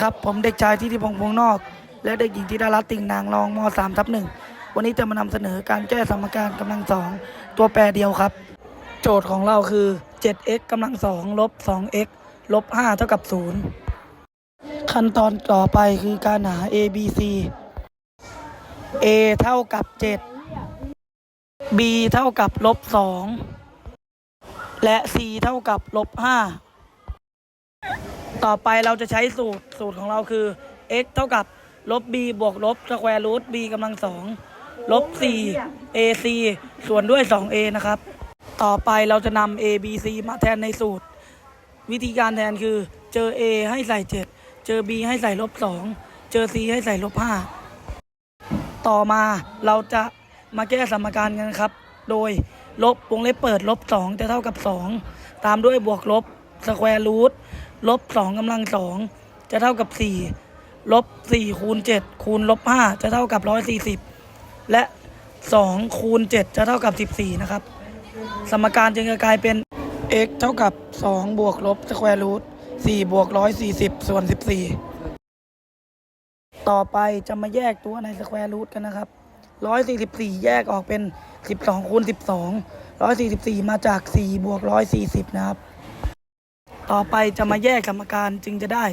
ครับผมเด็กชายที่ที่พงษ์พงนอก และเด็กหญิงธิดารัตน์ติ่งนางรองม3ทับหนึ่งวันนี้จะมานำเสนอการแก้สมการกำลังสองตัวแปรเดียวครับ โจทย์ของเราคือ 7x กำลังสองลบ 2x ลบ 5 เท่ากับ 0 ขั้นตอนต่อไปคือการหา a b c a เท่ากับ 7 b เท่ากับลบ 2 และ c เท่ากับลบ 5 ต่อไปเราจะใช้สูตรสูตรของเราคือ x เท่ากับลบ b บวกลบสแควร์รูท b กำลังสองลบ 4 ac ส่วนด้วย 2a นะครับ ต่อไปเราจะนำ a b c มาแทนในสูตร วิธีการแทนคือ เจอ a ให้ใส่ 7 เจอ b ให้ใส่ลบ 2 เจอ c ให้ใส่ลบ 5 ต่อมาเราจะมาแก้สมการกันครับ โดยลบวงเล็บเปิดลบ 2 จะเท่ากับ 2 ตามด้วยบวกลบ สแควร์รูทลบ2กำลัง2จะเท่ากับ4ลบ4คูณ7คูณลบ5จะเท่ากับ140และ2คูณ7จะเท่ากับ14นะครับ สมการจึงจะกลายเป็น x เท่ากับ2บวกลบสแควร์รูท4บวก140ส่วน14ต่อไปจะมาแยกตัวในสแควร์รูทกันนะครับ144แยกออกเป็น12คูณ12 144มาจาก4บวก140นะครับ ต่อไปจะมาแยกกรรมการจึงจะได้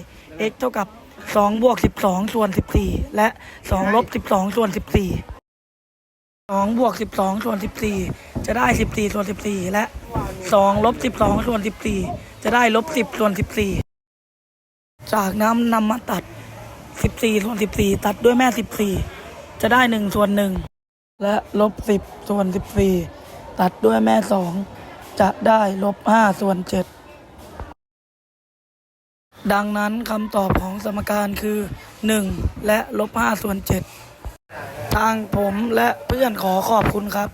x เท่ากับ 2 บวก 12 ส่วน 14 และ 2 ลบ 12 ส่วน 14 2 บวก 12 ส่วน 14 จะได้ 14 ส่วน 14 และ 2 ลบ 12 ส่วน 14 จะได้ลบ 10 ส่วน 14 จากนั้นนำมาตัด 14 ส่วน 14 ตัดด้วยแม่ 14 จะได้ 1 ส่วน 1 และลบ 10 ส่วน 14 ตัดด้วยแม่ 2 จะได้ลบ 5 ส่วน 7 ดังนั้นคำตอบของสมการคือ 1 และลบ5ส่วน7ทางผมและเพื่อนขอขอบคุณครับ